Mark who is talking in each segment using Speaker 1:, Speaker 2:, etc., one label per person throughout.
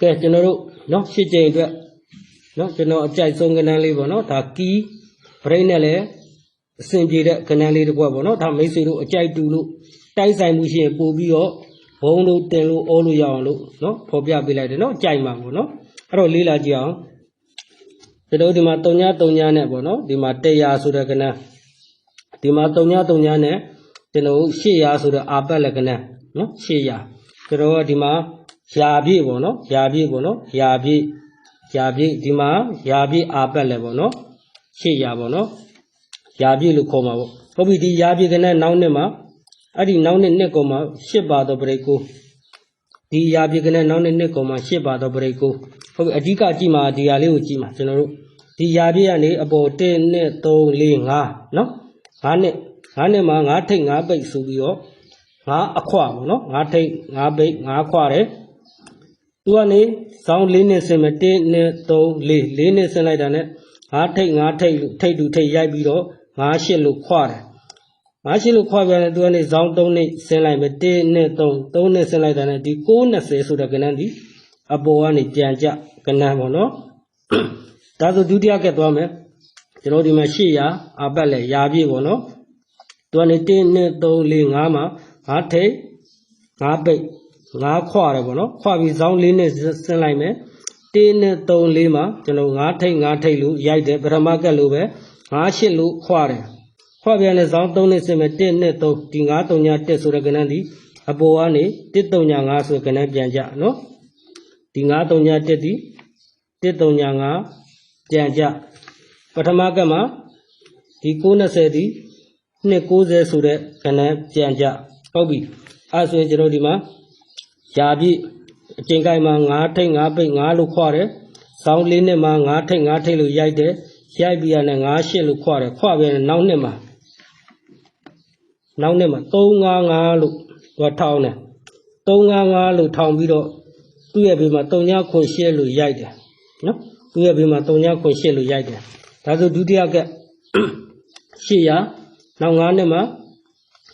Speaker 1: ကဲကျွန်တော်တို့နော်ရှစ်ကြိမ်အတွက်နော်ကျွန်တော်အကြိုက်ဆုံးကဏ္ဍလေးပေါ့နော်ဒါကီးဘရိတ်နဲ့လည်းအဆင်ပြေတဲ့ကဏ္ဍလေးတစ်ခွက်ပေါ့နော်ဒါမိတ်ဆွေတို့အကြိုက်တူလို့တိုက်ဆိုင်မှုရှိရင်ပို့ပြီးတော့ဘုံလို့တင်လို့အောလို့ရအောင်လို့နော်ဖော်ပြပေးလိုက်တယ်နော်အကြိုက်မှာပေါ့နော်အဲ့တော့လေးလာကြည့်အောင်ကျွန်တော်တို့ဒီမှာ3ည3ညနဲ့ပေါ့နော်ဒီမှာ100ဆိုတဲ့ကဏ္ဍဒီမှာ3ည3ညနဲ့ကျွန်တော်တို့800ဆိုတဲ့အာပတ်လက်ကဏ္ဍနော်800ကျွန်တော်ကဒီမှာ ယာပြည့်ပေါ့နော်ယာပြည့်ပေါ့နော်ယာပြည့်ယာပြည့်ဒီမှာယာပြည့်အာပတ်လက်ပေါ့နော်800ပေါ့နော်ယာပြည့်လို့ခေါ်မှာပေါ့ဟုတ်ပြီဒီယာပြည့်ကဏ္ဍနောက်နှစ်မှာအဲ့ဒီနောက်နှစ်နှစ်ကောင်မှာ8ပါတော့ပရိတ်ကိုဒီယာပြည့်ကဏ္ဍနောက်နှစ်နှစ်ကောင်မှာ8ပါတော့ပရိတ်ကိုဟုတ်ပြီအဓိကကြည့်မှာဒီဟာလေးကိုကြည့်မှာကျွန်တော်တို့ဒီယာပြည့်ကနေအပေါ်1 2 3 4 5နော်5နှစ်5နှစ်မှာ5ထိတ်5ပိတ်ဆိုပြီးတော့5အခွပေါ့နော်5ထိတ်5ပိတ်5ခွတယ် သူကနေဇောင်း၄နှစ်ဆင်မယ်1 2 3 4 4နှစ်ဆင်လိုက်တာနဲ့5ထိတ်5ထိတ်လို့ထိတ်တူထိတ်ရိုက်ပြီးတော့5ရှစ်လို့ခွတယ်5ရှစ်လို့ခွပြန်တယ်သူကနေဇောင်း3နှစ်ဆင်လိုက်မယ်1 2 3 3နှစ်ဆင်လိုက်တာနဲ့ဒီ920ဆိုတဲ့ကဏ္ဍဒီအပေါ်ကနေပြန်ကြကဏ္ဍပေါ့နော်ဒါဆိုဒုတိယကက်သွားမယ်ကျွန်တော်ဒီမှာ800အပတ်လဲရာပြည့်ပေါ့နော်သူကနေ1 2 3 4 5မှာ5ထိတ်5ပိတ် 5ခွတယ်ပေါ့နော်ခွပြီးဇောင်းလေးနဲ့ဆင်းလိုက်မယ်1နဲ့3 4မှာကျွန်တော်5ထိတ်5ထိတ်လို့ရိုက်တယ်ပထမကက်လို့ပဲ5ရှစ်လို့ခွတယ်ခွပြန်တဲ့ဇောင်း3နဲ့ဆင်းမယ်1နဲ့3ဒီ9 3ည1ဆိုတဲ့ကဏ္ဍဒီအပေါ်ကနေ1 3ည5ဆိုတဲ့ကဏ္ဍပြန်ကြနော်ဒီ9 3ည1ဒီ1 3ည5ပြန်ကြပထမကက်မှာဒီ920ဒီ290ဆိုတဲ့ကဏ္ဍပြန်ကြဟုတ်ပြီအဲဆိုရင်ကျွန်တော်ဒီမှာ ယာပြည့်အကျင်ကိုက်မှာ9ထိတ်9ပိတ်9လို့ခွာတယ်။ဆောင်းလေးနှစ်မှာ9ထိတ်9ထိတ်လို့ရိုက်တယ်။ရိုက်ပြီးရနဲ့9ရှစ်လို့ခွာတယ်။ခွာပြန်တယ်နောက်နှစ်မှာနောက်နှစ်မှာ355လို့သူကထောင်းတယ်။355လို့ထောင်းပြီးတော့သူ့ရဲ့ဘေးမှာ3ညခွန်ရှစ်လို့ရိုက်တယ်။နော်။သူ့ရဲ့ဘေးမှာ3ညခွန်ရှစ်လို့ရိုက်တယ်။ဒါဆိုဒုတိယက800နောက်9နှစ်မှာ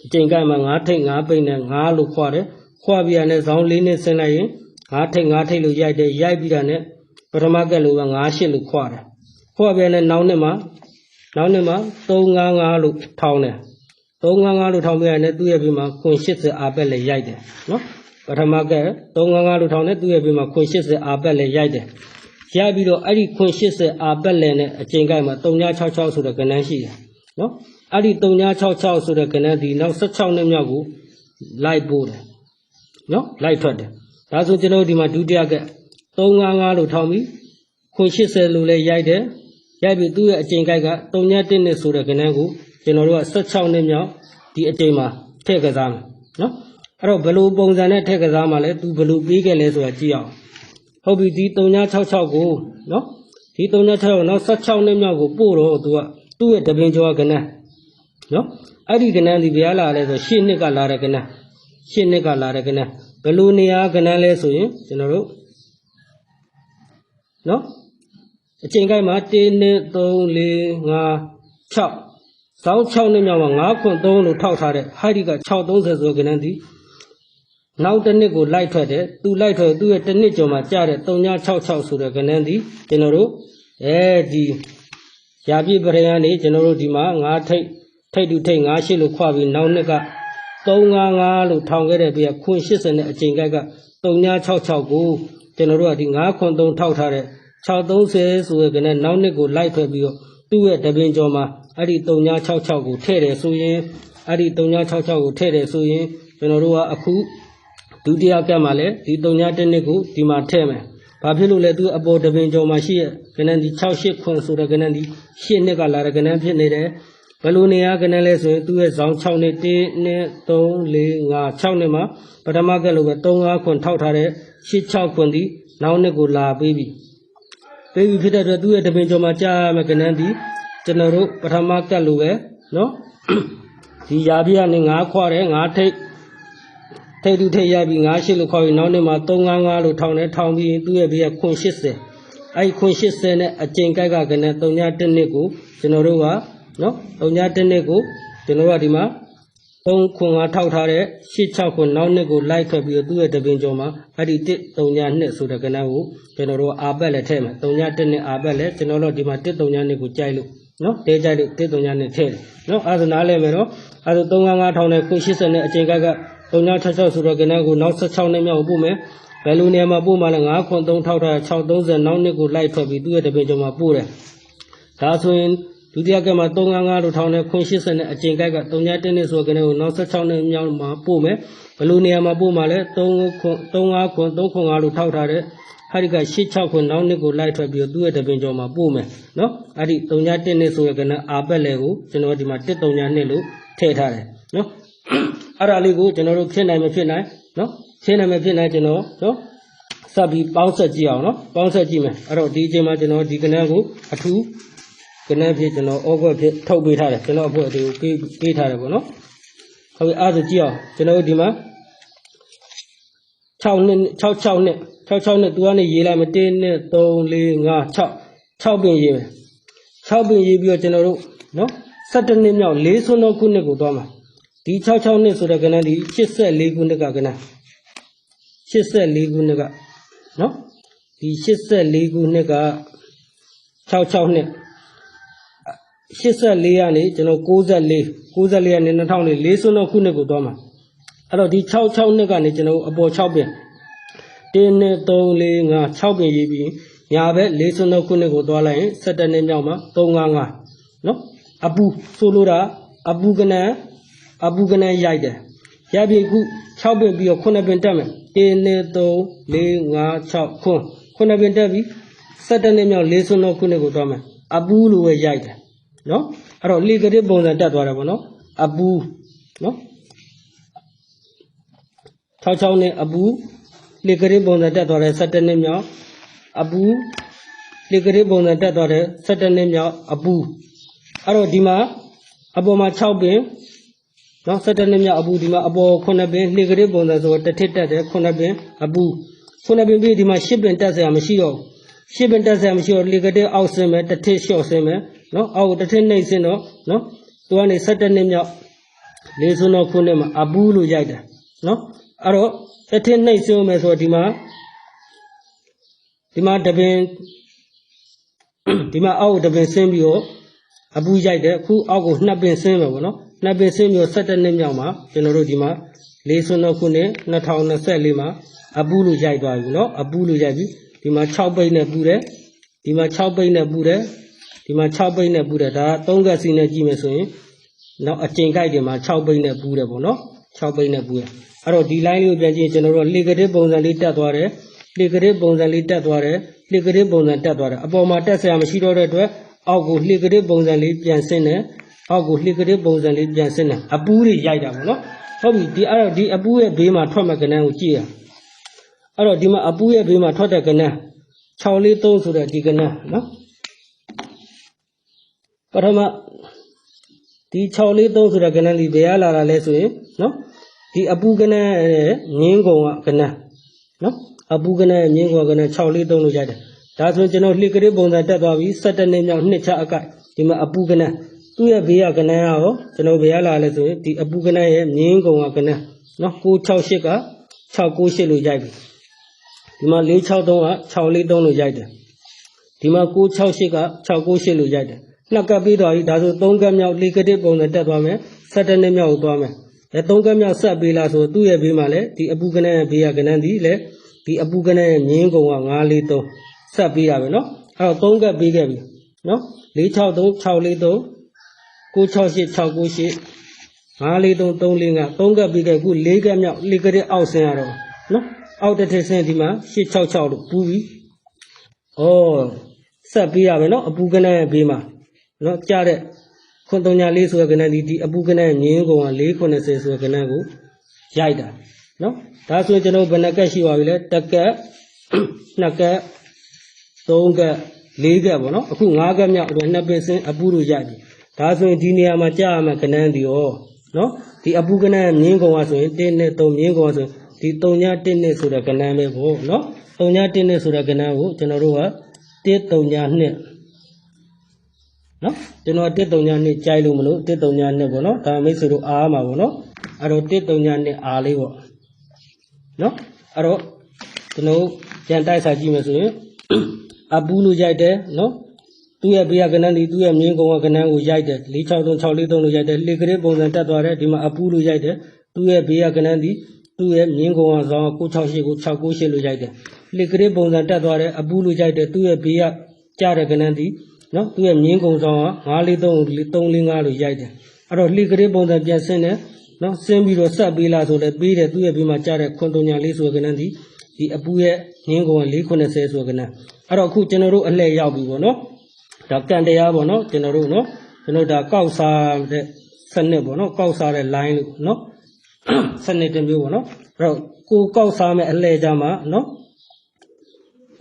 Speaker 1: အကျင်ကိုက်မှာ9ထိတ်9ပိတ်နဲ့9လို့ခွာတယ်။ ခွာပြီးရနဲ့ဇောင်းလေးနဲ့ဆင်းလိုက်ရင်9ထိတ်9ထိတ်လို့ရိုက်တယ်ရိုက်ပြီးတာနဲ့ပထမကက်လို့က9ရှစ်လို့ခွာတယ်ခွာပြန်တဲ့နောက်နှစ်မှာနောက်နှစ်မှာ355လို့ထောင်းတယ်355လို့ထောင်းပြရတဲ့သူ့ရဲ့ပြီးမှာခွန်80အာပက်လည်းရိုက်တယ်နော်ပထမကက်355လို့ထောင်းတဲ့သူ့ရဲ့ပြီးမှာခွန်80အာပက်လည်းရိုက်တယ်ရိုက်ပြီးတော့အဲ့ဒီခွန်80အာပက်လည်းနဲ့အချိန်ကိုက်မှာ3966ဆိုတဲ့ကဏ္ဍရှိတယ်နော်အဲ့ဒီ3966ဆိုတဲ့ကဏ္ဍဒီနောက်16နှစ်မြောက်ကိုလိုက်ပို့တယ် နော်လိုက်ထွက်တယ်ဒါဆိုကျွန်တော်ဒီမှာဒုတိယက355လို့ထောင်းပြီးခွန်80လို့လည်းရိုက်တယ်ရိုက်ပြီးသူ့ရဲ့အချိန်ကိုက်က3.1နဲ့ဆိုတဲ့ကဏ္ဍကိုကျွန်တော်တို့က16နှစ်မြောက်ဒီအချိန်မှာထည့်ကစားမယ်နော်အဲ့တော့ဘယ်လိုပုံစံနဲ့ထည့်ကစားမှလဲသူဘယ်လိုပြီးခဲ့လဲဆိုတာကြည့်အောင်ဟုတ်ပြီဒီ3.66ကိုနော်ဒီ3.66ကိုနောက်16နှစ်မြောက်ကိုပို့တော့သူကသူ့ရဲ့တပင်ကျော်ကဏ္ဍနော်အဲ့ဒီကဏ္ဍဒီဘယ်လာလဲဆိုရှင်းနှစ်ကလာတဲ့ကဏ္ဍ ရှင်းနှစ်ကလာတဲ့ကဏ္ဍဘယ်လိုနေရာကဏ္ဍလဲဆိုရင်ကျွန်တော်တို့နော်အချိန်ကိုက်မှာ1 2 3 4 5 6ဇောင်း6နှစ်မြောက်မှာ9ခွန်3လို့ထောက်ထားတဲ့ဟာဒီက630ဆိုကဏ္ဍဒီနောက်တစ်နှစ်ကိုလိုက်ထွက်တယ်သူလိုက်ထွက်သူ့ရဲ့တစ်နှစ်ကျော်မှာကြားတဲ့3966ဆိုတဲ့ကဏ္ဍဒီကျွန်တော်တို့အဲဒီရာပြည့်ပရိယန်နေကျွန်တော်တို့ဒီမှာ9ထိတ်ထိတ်တူထိတ်9ရှစ်လို့ခွာပြီးနောက်နှစ်က 355လို့ထောင်ခဲ့တဲ့ပြခွန်80နဲ့အချိန်ကိုက်က3966ကိုကျွန်တော်တို့ကဒီ9ခွန်3ထောက်ထားတဲ့630ဆိုတဲ့ကနေ့နောက်နှစ်ကိုလိုက်ထွက်ပြီးတော့သူ့ရဲ့တပင်ကျော်မှာအဲ့ဒီ3966ကိုထည့်တယ်ဆိုရင်အဲ့ဒီ3966ကိုထည့်တယ်ဆိုရင်ကျွန်တော်တို့ကအခုဒုတိယကက်မှာလည်းဒီ39နှစ်ကိုဒီမှာထည့်မယ်။ဘာဖြစ်လို့လဲသူအပေါ်တပင်ကျော်မှာရှိရဲ့ကနေ့ဒီ68ခွန်ဆိုတဲ့ကနေ့ဒီ8နှစ်ကလာတဲ့ကနေ့ဖြစ်နေတယ်။ ဘယ်လိုနေရာကနေ့လဲဆိုရင်သူ့ရဲ့ဇောင်း6နှစ်1 2 3 4 5 6နှစ်မှာပထမကက်လို့ပဲ35ခွန်ထောက်ထားတဲ့8 6ခွန်ဒီနောက်နှစ်ကိုလာပေးပြီ။ပေးပြီဖြစ်တဲ့အတွက်သူ့ရဲ့တပင်ကျော်မှာကြားရမယ်ကနေ့ဒီကျွန်တော်တို့ပထမကက်လို့ပဲနော်ဒီရာပြည့်ကနေ9ခွာတယ်9ထိတ်ထိတ်တူထိတ်ရပြီး9ရှစ်လို့ခေါ်ပြီးနောက်နေ့မှာ355လို့ထောင်းတယ်ထောင်းပြီးသူ့ရဲ့ဘေးကခွန်80အဲ့ဒီခွန်80နဲ့အကျင်ကိုက်ကကနဲ့3ည1နှစ်ကိုကျွန်တော်တို့က နော်3ည1နှစ်ကိုကျွန်တော်တို့ကဒီမှာ3ခွန်ကထောက်ထားတဲ့8 6ခွန်နောက်နှစ်ကိုလိုက်ထွက်ပြီးတော့သူ့ရဲ့တပင်ကျော်မှာအဲ့ဒီ1 3ည2ဆိုတဲ့ကဏ္ဍကိုကျွန်တော်တို့အာပတ်လည်းထည့်မယ်3ည1နဲ့အာပတ်လည်းကျွန်တော်တို့ဒီမှာ1 3ည2ကိုကြိုက်လို့နော်တဲကြိုက်လို့1 3ည2ထည့်တယ်နော်အဲ့ဒါနားလဲမယ်နော်အဲ့ဒါ3 5 5ထောင်နဲ့ခွန်80နဲ့အချိန်ကက3ည66ဆိုတဲ့ကဏ္ဍကိုနောက်16နှစ်မြောက်ပို့မယ်ဘယ်လိုနေရာမှာပို့မှလဲ9ခွန်3ထောက်ထား6 30နောက်နှစ်ကိုလိုက်ထွက်ပြီးသူ့ရဲ့တပင်ကျော်မှာပို့တယ်ဒါဆိုရင် ဒုတိယကမှာ355လို့ထောင်းတဲ့ခွန်80နဲ့အကျင်ကိုက်က3ည1နှစ်ဆိုကနေကိုနောက်16နှစ်မြောက်မှာပို့မယ်ဘယ်လိုနေရာမှာပို့မှာလဲ3ခွန်35ခွန်3ခွန်5လို့ထောက်ထားတဲ့ဟာဒီက86ခွန်နောက်နှစ်ကိုလိုက်ထွက်ပြီးတော့သူ့ရဲ့တပင်ကျော်မှာပို့မယ်နော်အဲ့ဒီ3ည1နှစ်ဆိုရကနေအာပက်လေကိုကျွန်တော်ဒီမှာ1 3ည2လို့ထည့်ထားတယ်နော်အဲ့ဒါလေးကိုကျွန်တော်တို့ဖြစ်နိုင်မဖြစ်နိုင်နော်ဖြစ်နိုင်မဖြစ်နိုင်ကျွန်တော်နော်စပ်ပြီးပေါင်းဆက်ကြည့်အောင်နော်ပေါင်းဆက်ကြည့်မယ်အဲ့တော့ဒီအချိန်မှာကျွန်တော်ဒီကနန်းကိုအထူး ကနန်းဖြစ်ကျွန်တော်ဩဘွက်ဖြစ်ထုတ်ပေးထားတယ်ကျွန်တော်အဖို့အတူပေးပေးထားတယ်ပေါ့နော်ဟုတ်ပြီအဲ့ဒါဆိုကြည့်အောင်ကျွန်တော်တို့ဒီမှာ6နှစ်66နှစ်66နှစ်သူကနေရေးလိုက်မယ်1 2 3 4 5 6 6ပင်ရေးမယ်6ပင်ရေးပြီးတော့ကျွန်တော်တို့နော်17နှစ်မြောက်၄ဆွန်းသောခုနှစ်ကိုသွားမှာဒီ66နှစ်ဆိုတဲ့ကနန်းဒီ84ခုနှစ်ကကနန်း84ခုနှစ်ကနော်ဒီ84ခုနှစ်က66နှစ် 84ကနေကျွန်တော်94 94ကနေ2000လေး40ခုနှစ်ကိုသွားမှာအဲ့တော့ဒီ66နှစ်ကနေကျွန်တော်အပေါ်6ပင်1 2 3 4 5 6ပင်ရေးပြီးညာဘက်40ခုနှစ်ကိုသွားလိုက်ရင်17နှစ်မြောက်မှာ355နော်အပူဆိုလိုတာအပူကနန်အပူကနန်ရိုက်တယ်ရပြီခု6ပင်ပြီးတော့9ပင်တက်မယ်1 2 3 4 5 6ခွန်း9ပင်တက်ပြီ17နှစ်မြောက်40ခုနှစ်ကိုသွားမယ်အပူလိုပဲရိုက်တယ် နော်အဲ့တော့လေကတိပုံစံတက်သွားတယ်ပေါ့နော်အပူနော်66နဲ့အပူလေကတိပုံစံတက်သွားတယ်17နှစ်မြောက်အပူလေကတိပုံစံတက်သွားတယ်17နှစ်မြောက်အပူအဲ့တော့ဒီမှာအပေါ်မှာ6ပင်နော်17နှစ်မြောက်အပူဒီမှာအပေါ်9ပင်လေကတိပုံစံဆိုတော့တစ်ထစ်တက်တယ်9ပင်အပူ9ပင်ပြီးဒီမှာ10ပင်တက်စရာမရှိတော့ဘူး10ပင်တက်စရာမရှိတော့လေကတိအောက်ဆင်းမယ်တစ်ထစ်လျှော့ဆင်းမယ် နော်အောက်တစ်ထစ်နှိပ်ဆင်းတော့နော်သူကနေ17နှစ်မြောက်လေးစွန်းတော့ခုနှစ်မှာအပူလို့ရိုက်တယ်နော်အဲ့တော့တစ်ထစ်နှိပ်ဆင်းမယ်ဆိုတော့ဒီမှာဒီမှာတပင်ဒီမှာအောက်ကိုတပင်ဆင်းပြီးတော့အပူရိုက်တယ်အခုအောက်ကိုနှစ်ပင်ဆင်းမယ်ပေါ့နော်နှစ်ပင်ဆင်းပြီးတော့17နှစ်မြောက်မှာကျွန်တော်တို့ဒီမှာလေးစွန်းတော့ခုနှစ်2024မှာအပူလို့ရိုက်သွားပြီနော်အပူလို့ရိုက်ပြီဒီမှာ6ပိတ်နဲ့ပူတယ်ဒီမှာ6ပိတ်နဲ့ပူတယ် ဒီမှာ6ပိတ်နဲ့ပူတယ်ဒါက3ကက်စီနဲ့ကြည့်မယ်ဆိုရင်နောက်အကျင်ကိုက်တွေမှာ6ပိတ်နဲ့ပူတယ်ပေါ့နော်6ပိတ်နဲ့ပူတယ်အဲ့တော့ဒီ line လေးကိုပြန်ကြည့်ရင်ကျွန်တော်တို့လေကတစ်ပုံစံလေးတက်သွားတယ်လေကတစ်ပုံစံလေးတက်သွားတယ်လေကတစ်ပုံစံတက်သွားတယ်အပေါ်မှာတက်ဆရာမရှိတော့တဲ့အတွက်အောက်ကိုလေကတစ်ပုံစံလေးပြန်ဆင်းတယ်အောက်ကိုလေကတစ်ပုံစံလေးပြန်ဆင်းတယ်အပူးတွေရိုက်တာပေါ့နော်ဟုတ်ပြီဒီအဲ့တော့ဒီအပူးရဲ့ဘေးမှာထွက်မဲ့ကဏ္ဍကိုကြည့်ရအဲ့တော့ဒီမှာအပူးရဲ့ဘေးမှာထွက်တဲ့ကဏ္ဍ643ဆိုတဲ့ဒီကဏ္ဍနော် ပထမဒီ643ဆိုတဲ့ကဏ္ဍလေးဘယ်ရလာတာလဲဆိုရင်နော်ဒီအပူကဏ္ဍရဲ့ငင်းကုံကကဏ္ဍနော်အပူကဏ္ဍရဲ့ငင်းကုံကကဏ္ဍ643လို့ရိုက်တယ်ဒါဆိုကျွန်တော်လှိကလေးပုံစံတက်သွားပြီ17နှစ်မြောက်နှစ်ချအကတ်ဒီမှာအပူကဏ္ဍသူ့ရဲ့ဘေးကကဏ္ဍရောကျွန်တော်ဘယ်ရလာလဲဆိုရင်ဒီအပူကဏ္ဍရဲ့ငင်းကုံကကဏ္ဍနော်968က698လို့ရိုက်ပြီဒီမှာ463က643လို့ရိုက်တယ်ဒီမှာ968က698လို့ရိုက်တယ် လှက်ကပ်ပြီးတော့ဒါဆို၃ကပ်မြောက်လေကတိပုံစံတက်သွားမယ်၁၇နှစ်မြောက်သွားမယ်အဲ၃ကပ်မြောက်ဆက်ပေးလာဆိုသူ့ရဲ့ဘေးမှာလည်းဒီအပူကနန်းဘေးကကနန်းဒီလည်းဒီအပူကနန်းမြင်းကုံက၅လေး၃ဆက်ပေးတာပဲနော်အဲတော့၃ကပ်ပေးခဲ့ပြီနော်၄၆၃၆လေး၃ကို68 698 543 345 3ကပ်ပြီးခဲ့ခု၄ကပ်မြောက်၄ကရက်အောက်ဆင်းရတော့နော်အောက်တစ်ထည့်ဆင်းဒီမှာ866လို့ပူးပြီ။ဩဆက်ပြီးရမယ်နော်အပူကနေဘေးမှာ နော်ကြတဲ့ခွန်တုံညာလေးဆိုတဲ့ကဏ္ဍဒီဒီအပူကဏ္ဍငင်းကောင်က490ဆိုတဲ့ကဏ္ဍကိုရိုက်တာနော်ဒါဆိုရင်ကျွန်တော်ဘယ်နှကက်ရှိပါပြီလဲတက်ကက်နှစ်ကက်သုံးကက်လေးကက်ပေါ့နော်အခု၅ကက်မြောက်အတွက်နှစ်ပင်စင်းအပူတို့ရိုက်ပြီဒါဆိုရင်ဒီနေရာမှာကြာရမယ်ကဏ္ဍဒီရောနော်ဒီအပူကဏ္ဍငင်းကောင်ကဆိုရင်1နဲ့3ငင်းကောင်ကဆိုရင်ဒီ3ည1နဲ့ဆိုတဲ့ကဏ္ဍပဲပေါ့နော်3ည1နဲ့ဆိုတဲ့ကဏ္ဍကိုကျွန်တော်တို့က1 3ည2 နော်ကျွန်တော်တစ်တုံညာနှစ်ကြိုက်လို့မလို့တစ်တုံညာနှစ်ပေါ့နော်ဒါမိတ်ဆွေတို့အားမှာပေါ့နော်အဲ့တော့တစ်တုံညာနှစ်အားလေးပေါ့နော်အဲ့တော့ကျွန်တော်တို့ပြန်တိုက်စာကြည့်မယ်ဆိုရင်အပူလို့ရိုက်တယ်နော်သူ့ရဲ့ဘေးကကနန်းဒီသူ့ရဲ့မြင်းကုံကကနန်းကိုရိုက်တယ်463 643လို့ရိုက်တယ်လေကလေးပုံစံတက်သွားတယ်ဒီမှာအပူလို့ရိုက်တယ်သူ့ရဲ့ဘေးကကနန်းဒီသူ့ရဲ့မြင်းကုံကဇောင်း968ကို698လို့ရိုက်တယ်လေကလေးပုံစံတက်သွားတယ်အပူလို့ရိုက်တယ်သူ့ရဲ့ဘေးကကြားတဲ့ကနန်းဒီ နော်သူ့ရဲ့မြင်းကုံဇောင်းက943 345လို့ရိုက်တယ်အဲ့တော့လေကလေးပုံစံပြန်ဆင်းတယ်နော်ဆင်းပြီးတော့ဆက်ပေးလာဆိုလည်းပေးတယ်သူ့ရဲ့ဘေးမှာကြားတဲ့ခွန်တုံညာလေးဆိုတဲ့ကနန်းဒီဒီအပူရဲ့ငင်းကုန်က490ဆိုကနအဲ့တော့အခုကျွန်တော်တို့အလှည့်ရောက်ပြီပေါ့နော်ဒါကံတရားပေါ့နော်ကျွန်တော်တို့နော်ကျွန်တော်ဒါကောက်စားတဲ့စနစ်ပေါ့နော်ကောက်စားတဲ့ line လို့နော်စနစ်တစ်မျိုးပေါ့နော်အဲ့တော့ကိုကောက်စားမဲ့အလှည့်ကြမှာနော်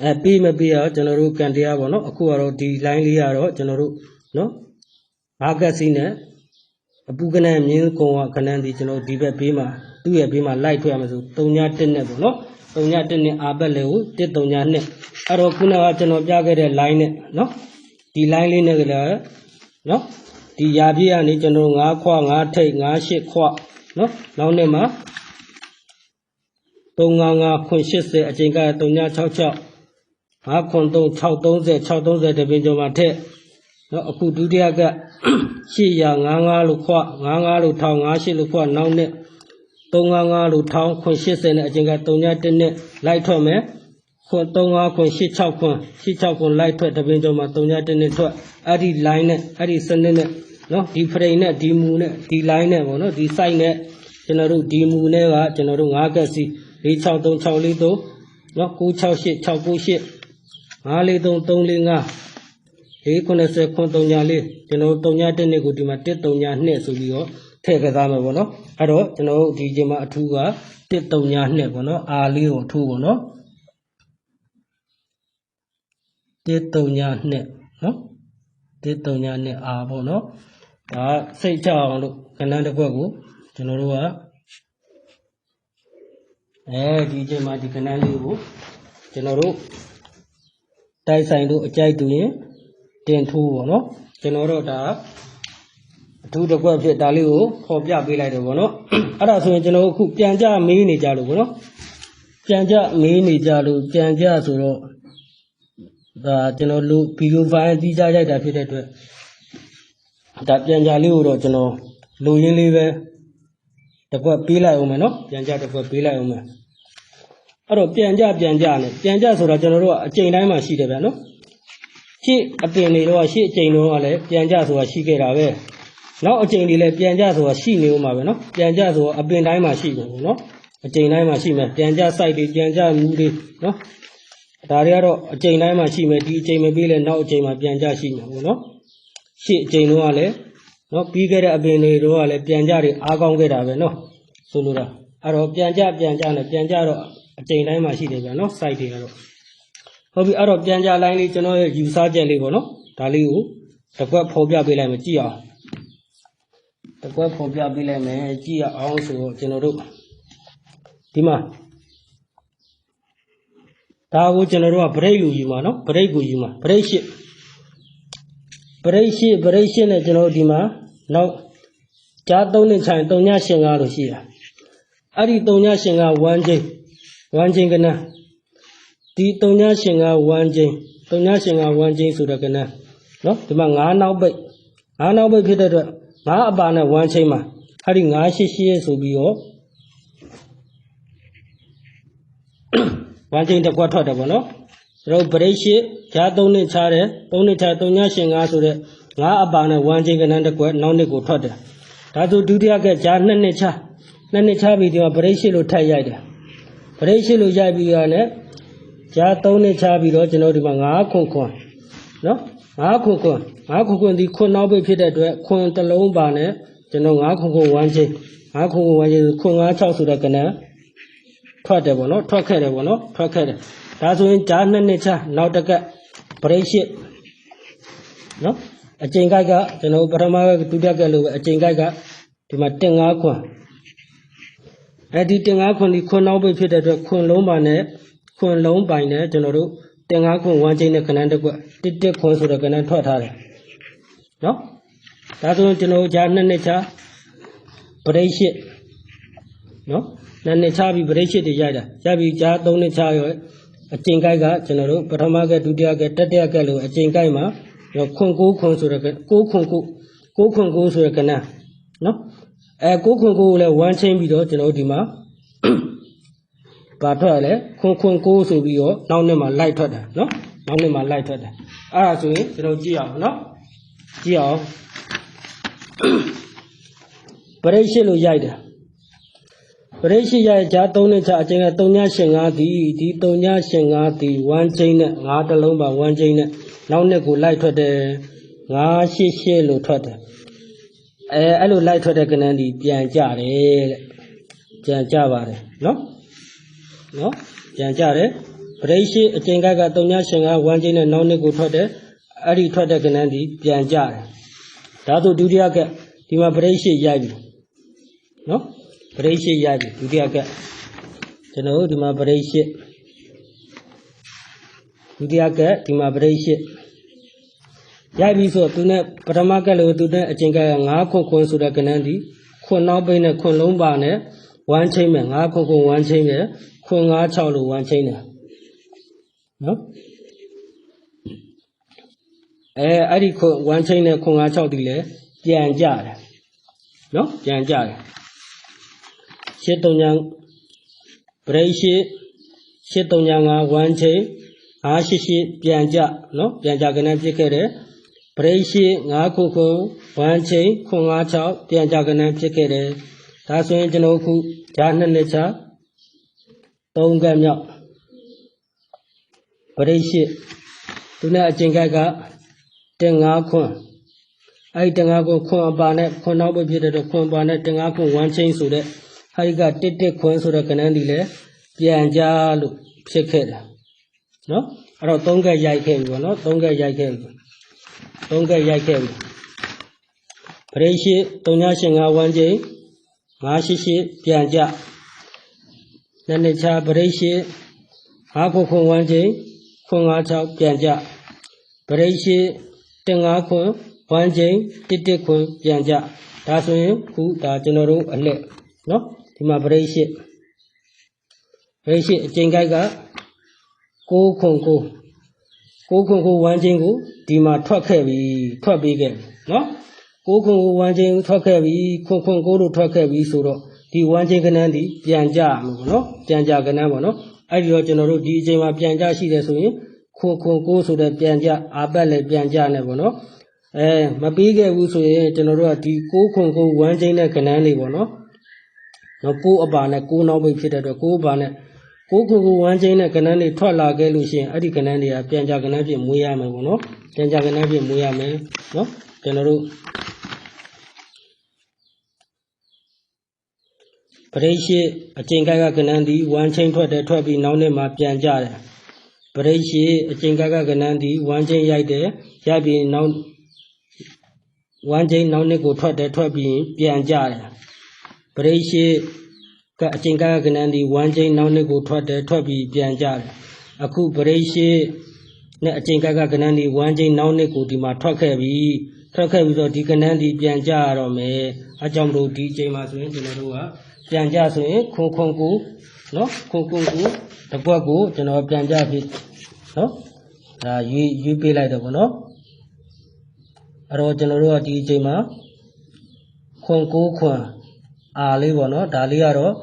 Speaker 1: အဲပေးမပေးအောင်ကျွန်တော်တို့ကန်တရားပေါ့နော်အခုကတော့ဒီ line လေးကတော့ကျွန်တော်တို့နော်ဘာကက်စီနဲ့အပူကနန်မြင်းကုံကကနန်ဒီကျွန်တော်ဒီဘက်ဘေးမှာသူ့ရဲ့ဘေးမှာ light ထွက်ရမယ်ဆို3ည1နဲ့ပေါ့နော်3ည1နဲ့အာဘက်လေကို1 3ညနဲ့အဲ့တော့ခုနကကျွန်တော်ပြခဲ့တဲ့ line နဲ့နော်ဒီ line လေးနဲ့ကလည်းနော်ဒီရာပြည့်ကနေကျွန်တော်9ခွ9ထိတ်9ရှစ်ခွနော်နောက်နေ့မှာ399ခွင့်80အချိန်က3ည66 593 630 630တပင်ကျော်မှာထက်နော်အခုဒုတိယက855လို့ခွ55လို့1058လို့ခွနောက်နဲ့355လို့1080နဲ့အကျဉ်းက391နဲ့လိုက်ထွက်မယ်ခွန်35ခွန်86ခွန်86ခွန်လိုက်ထွက်တပင်ကျော်မှာ391နဲ့ထွက်အဲ့ဒီ line နဲ့အဲ့ဒီစနစ်နဲ့နော်ဒီ frame နဲ့ဒီမူနဲ့ဒီ line နဲ့ပေါ့နော်ဒီ site နဲ့ကျွန်တော်တို့ဒီမူနဲ့ကကျွန်တော်တို့5ကက်စီ4636443နော်968 698 543345 490ခွန်3ညာလေးကျွန်တော်တို့3ညာ1နှစ်ကိုဒီမှာ1 3ညာ2ဆိုပြီးတော့ထည့်ကစားမယ်ပေါ့နော်အဲ့တော့ကျွန်တော်တို့ဒီချိန်မှာအထူးက1 3ညာ2ပေါ့နော်အာလေးကိုအထူးပေါ့နော်1 3ညာ2နော်1 3ညာ2အာပေါ့နော်ဒါစိတ်ချအောင်လို့ကဏ္ဍတစ်ခွက်ကိုကျွန်တော်တို့ကအဲဒီချိန်မှာဒီကဏ္ဍလေးကိုကျွန်တော်တို့ တိုက်ဆိုင်တို့အကြိုက်တူရင်တင်ထိုးပေါ့နော်ကျွန်တော်တို့ဒါအထူးတစ်ခွက်ဖြစ်ဒါလေးကိုခေါ်ပြပေးလိုက်တယ်ပေါ့နော်အဲ့ဒါဆိုရင်ကျွန်တော်တို့အခုပြန်ကြမေးနေကြလို့ပေါ့နော်ပြန်ကြမေးနေကြလို့ပြန်ကြဆိုတော့ဒါကျွန်တော်လူဗီဒီယိုဖိုင်ကြီးကြရိုက်တာဖြစ်တဲ့အတွက်ဒါပြန်ကြလေးကိုတော့ကျွန်တော်လူရင်းလေးပဲတစ်ခွက်ပေးလိုက်အောင်မယ်နော်ပြန်ကြတစ်ခွက်ပေးလိုက်အောင်မယ် အဲ့တော့ပြန်ကြပြန်ကြနဲ့ပြန်ကြဆိုတာကျွန်တော်တို့ကအချိန်တိုင်းမှာရှိတယ်ဗျာနော်ရှေ့အပင်တွေတော့ရှေ့အချိန်တော့ကလည်းပြန်ကြဆိုတာရှိခဲ့တာပဲနောက်အချိန်တွေလည်းပြန်ကြဆိုတာရှိနေဦးမှာပဲနော်ပြန်ကြဆိုတာအပင်တိုင်းမှာရှိတယ်ပေါ့နော်အချိန်တိုင်းမှာရှိမယ်ပြန်ကြ site တွေပြန်ကြမူတွေနော်ဒါတွေကတော့အချိန်တိုင်းမှာရှိမယ်ဒီအချိန်မပြီးလဲနောက်အချိန်မှာပြန်ကြရှိမှာပေါ့နော်ရှေ့အချိန်တော့ကလည်းနော်ပြီးခဲ့တဲ့အပင်တွေတော့ကလည်းပြန်ကြတွေအားကောင်းခဲ့တာပဲနော်ဆိုလိုတာအဲ့တော့ပြန်ကြပြန်ကြနဲ့ပြန်ကြတော့ အချိန်တိုင်းမှာရှိတယ်ဗျာနော် site တွေကတော့ဟုတ်ပြီအဲ့တော့ပြန်ကြလိုင်းလေးကျွန်တော်ရဲ့ယူဆချက်လေးပေါ့နော်ဒါလေးကိုတစ်ခွက်ဖော်ပြပေးလိုက်မယ်ကြည့်အောင်တစ်ခွက်ဖော်ပြပေးလိုက်မယ်ကြည့်ရအောင်ဆိုတော့ကျွန်တော်တို့ဒီမှာဒါကိုကျွန်တော်တို့က break လို့ယူမှာနော် break ကိုယူမှာ break ရှစ် break ရှစ် break ရှစ်နဲ့ကျွန်တော်တို့ဒီမှာနောက်ကြား၃နှစ်ချိုင်၃ညရှင်ကားလို့ရှိတာအဲ့ဒီ၃ညရှင်ကား1ချိန် 1ချိန်ကနန်းဒီ၃ညရှင်ကား1ချိန်၃ညရှင်ကား1ချိန်ဆိုတော့ကနန်းနော်ဒီမှာ9နောက်ပိတ်9နောက်ပိတ်ဖြစ်တဲ့အတွက်9အပါနဲ့1ချိန်မှာအဲ့ဒီ9ရှိရှိဆိုပြီးတော့1ချိန်တစ်ခွက်ထွက်တယ်ပေါ့နော်ကျွန်တော်ဗရိတ်ရှိဂျား3နှစ်ချားတယ်3နှစ်ချား3ညရှင်ကားဆိုတဲ့9အပါနဲ့1ချိန်ကနန်းတစ်ခွက်နောက်နှစ်ကိုထွက်တယ်ဒါဆိုဒုတိယကဂျား2နှစ်ချား2နှစ်ချားပြီးဒီမှာဗရိတ်ရှိလို့ထပ်ရိုက်တယ် ဗရိတ်ရှိလို့ရိုက်ပြီးရတဲ့ဂျား3နှစ်ချားပြီးတော့ကျွန်တော်ဒီမှာ9ခွန်ခွန်နော်9ခွန်ခွန်9ခွန်ခွန်ဒီခွန်နောက်ပိတ်ဖြစ်တဲ့အတွက်ခွန်တစ်လုံးပါနဲ့ကျွန်တော်9ခွန်ခွန်1ချိန်9ခွန်ခွန်1ချိန်ခွန်9 6ဆိုတဲ့ကနန်းထွက်တယ်ပေါ့နော်ထွက်ခဲ့တယ်ပေါ့နော်ထွက်ခဲ့တယ်ဒါဆိုရင်ဂျား2နှစ်ချားနောက်တစ်ကက်ဗရိတ်ရှိနော်အချိန်ကိုက်ကကျွန်တော်ပထမကဒုတိယကလို့ပဲအချိန်ကိုက်ကဒီမှာတင်9ခွန် အဲ့ဒီတင်9ခွန်ဒီခွန်နောက်ပိတ်ဖြစ်တဲ့အတွက်ခွန်လုံးပါနဲ့ခွန်လုံးပိုင်နဲ့ကျွန်တော်တို့တင်9ခွန်1ချိန်နဲ့ခဏတစ်ကွက်တစ်တစ်ခွန်ဆိုတဲ့ကဏ္ဍထွက်ထားတယ်နော်ဒါဆိုရင်ကျွန်တော်ဂျား2နှစ်ချားဗရိတ်ရှိနော်နှစ်နှစ်ချပြီးပရိတ်ရှိတွေရိုက်တာရပြီးကြားသုံးနှစ်ချရောအကျင်ကိုက်ကကျွန်တော်တို့ပထမကဒုတိယကတတိယကလို့အကျင်ကိုက်မှာခွန်ကိုခွန်ဆိုတဲ့ကိုခွန်ကိုကိုခွန်ကိုဆိုတဲ့ကဏ္ဍနော် အဲကိုခွန်ကိုကိုလည်းဝမ်းချင်းပြီးတော့ကျွန်တော်တို့ဒီမှာဘာထွက်ရလဲခွန်ခွန်ကိုဆိုပြီးတော့နောက်နှစ်မှာလိုက်ထွက်တာနော်နောက်နှစ်မှာလိုက်ထွက်တာအဲ့ဒါဆိုရင်ကျွန်တော်ကြည့်အောင်နော်ကြည့်အောင်ပရိရှိလို့ရိုက်တာပရိရှိရိုက်ကြသုံးနှစ်ချအချိန်က3ညရှင်5ဒီဒီ3ညရှင်5ဒီ1ချိန်နဲ့5တလုံးပါ1ချိန်နဲ့နောက်နှစ်ကိုလိုက်ထွက်တယ်5 8 8လို့ထွက်တယ် အဲအဲ့လိုလိုက်ထွက်တဲ့ကဏ္ဍဒီပြန်ကြတယ်တဲ့ပြန်ကြပါတယ်နော်နော်ပြန်ကြတယ်ပရိရှိအကျင်ကက3ညရှင်က1ချင်းနဲ့နောက်နှစ်ကိုထွက်တယ်အဲ့ဒီထွက်တဲ့ကဏ္ဍဒီပြန်ကြတယ်ဒါဆိုဒုတိယကဒီမှာပရိရှိရိုက်ပြီနော်ပရိရှိရိုက်ပြီဒုတိယကကျွန်တော်တို့ဒီမှာပရိရှိဒုတိယကဒီမှာပရိရှိ ရိုက်ပြီဆိုတော့သူနဲ့ပထမကလို့သူနဲ့အကျင်က9ခွန်ခွန်ဆိုတဲ့ကဏ္ဍဒီခွန်နောက်ပိတ်နဲ့ခွန်လုံးပါနဲ့1ချင်းမဲ့9ခွန်ခွန်1ချင်းနဲ့ခွန်9 6လို့1ချင်းတယ်နော်အဲအဲ့ဒီခွန်1ချင်းနဲ့ခွန်9 6ဒီလေပြန်ကြတယ်နော်ပြန်ကြတယ်ရှစ်တုံညာပရိရှိရှစ်တုံညာ9 1ချင်း9ရှိရှိပြန်ကြနော်ပြန်ကြကနေပြစ်ခဲ့တယ် ပရိရှိ9ခုခု1ချင်းခွန်9 6ပြန်ကြကနေဖြစ်ခဲ့တယ်ဒါဆိုရင်ကျွန်တော်အခုဂျာနှစ်နှစ်ချသုံးကမြောက်ပရိရှိသူနဲ့အကျင့်ကက်ကတင်9ခွန်းအဲ့တင်9ခွန်းခွန်းအပါနဲ့ခွန်းနောက်ပဲဖြစ်တဲ့တော့ခွန်းပါနဲ့တင်9ခွန်း1ချင်းဆိုတဲ့ဟာဒီကတစ်တစ်ခွန်းဆိုတဲ့ကဏ္ဍဒီလေပြန်ကြလို့ဖြစ်ခဲ့တယ်နော်အဲ့တော့သုံးကက်ရိုက်ခဲ့ပြီပေါ့နော်သုံးကက်ရိုက်ခဲ့ပြီ သုံးကက်ရိုက်ခဲ့ပြီပရိရှိ3ညရှင်9 1ချင်း9ရှိရှိပြန်ကြနှစ်နှစ်ချပရိရှိ5ခုခွန်1ချင်းခွန်5 6ပြန်ကြပရိရှိတင်5ခွန်1ချင်းတစ်တစ်ခွန်ပြန်ကြဒါဆိုရင်ခုဒါကျွန်တော်တို့အလှည့်နော်ဒီမှာပရိရှိပရိရှိအကျင့်ကိုက်က6ခွန်9 6ခွန်9 1ချင်းကိုဒီမှာထွက်ခဲ့ပြီထွက်ပြီးခဲ့ပြီနော်ကိုခွန်ကိုဝမ်းချင်းထွက်ခဲ့ပြီခွန်ခွန်ကိုတို့ထွက်ခဲ့ပြီဆိုတော့ဒီဝမ်းချင်းကနန်းဒီပြန်ကြမှာပေါ့နော်ပြန်ကြကနန်းပေါ့နော်အဲ့ဒီတော့ကျွန်တော်တို့ဒီအချိန်မှာပြန်ကြရှိတယ်ဆိုရင်ခွန်ခွန်ကိုဆိုတဲ့ပြန်ကြအာပတ်လည်းပြန်ကြနေပေါ့နော်အဲမပြီးခဲ့ဘူးဆိုရင်ကျွန်တော်တို့ကဒီကိုခွန်ကိုဝမ်းချင်းတဲ့ကနန်းလေးပေါ့နော်နော်ကိုအပါနဲ့ကိုနောက်ပိတ်ဖြစ်တဲ့အတွက်ကိုအပါနဲ့ ကိုခုခုဝမ်းချင်းနဲ့ကနန်းလေးထွက်လာခဲ့လို့ရှိရင်အဲ့ဒီကနန်းတွေကပြန်ကြကနန်းဖြစ်မွေးရမယ်ပေါ့နော်ပြန်ကြကနန်းဖြစ်မွေးရမယ်နော်ကျွန်တော်တို့ပရိရှိအကျင့်ကကကနန်းဒီဝမ်းချင်းထွက်တယ်ထွက်ပြီးနောက်နေ့မှာပြန်ကြတယ်ပရိရှိအကျင့်ကကကနန်းဒီဝမ်းချင်းရိုက်တယ်ရိုက်ပြီးနောက်ဝမ်းချင်းနောက်နေ့ကိုထွက်တယ်ထွက်ပြီးပြန်ကြတယ်ပရိရှိ ကအကျင့်ကကကနန်းဒီဝမ်းချင်းနောက်နေ့ကိုထွက်တယ်ထွက်ပြီးပြန်ကြတယ်အခုပရိရှိနဲ့အကျင့်ကကကနန်းဒီဝမ်းချင်းနောက်နေ့ကိုဒီမှာထွက်ခဲ့ပြီထွက်ခဲ့ပြီးတော့ဒီကနန်းဒီပြန်ကြရတော့မယ်အကြောင်းမလို့ဒီအချိန်မှာဆိုရင်ကျွန်တော်တို့ကပြန်ကြဆိုရင်ခွန်ခွန်ကိုနော်ခွန်ခွန်ကိုတပွက်ကိုကျွန်တော်ပြန်ကြပြီနော်ဒါရွေးရွေးပေးလိုက်တော့ဗောနော်အဲ့တော့ကျွန်တော်တို့ကဒီအချိန်မှာခွန်ကိုခွန်အာလေးဗောနော်ဒါလေးကတော့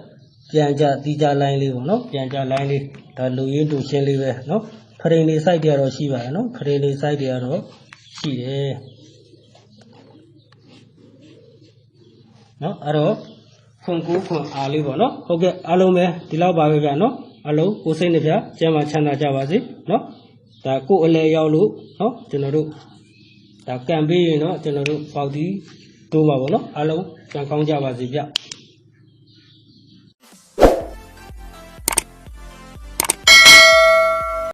Speaker 1: ပြန်ကြတီးကြလိုင်းလေးဗောနော်ပြန်ကြလိုင်းလေးဒါလူရင်းတူရှင်းလေးပဲနော်ဖရင်လေး site တွေကတော့ရှိပါတယ်နော်ဖရင်လေး site တွေကတော့ရှိတယ်နော်အဲ့တော့ခွန်ကိုခွန်အားလေးပေါ့နော်ဟုတ်ကဲ့အားလုံးပဲဒီလောက်ပါပဲဗျာနော်အားလုံးကိုယ်စိတ်နှပြကျမ်းမှာချမ်းသာကြပါစေနော်ဒါကိုယ်အလဲရောက်လို့နော်ကျွန်တော်တို့ဒါကံပေးရင်တော့ကျွန်တော်တို့ပေါက်တီးတိုးပါပေါ့နော်အားလုံးကြံကောင်းကြပါစေဗျ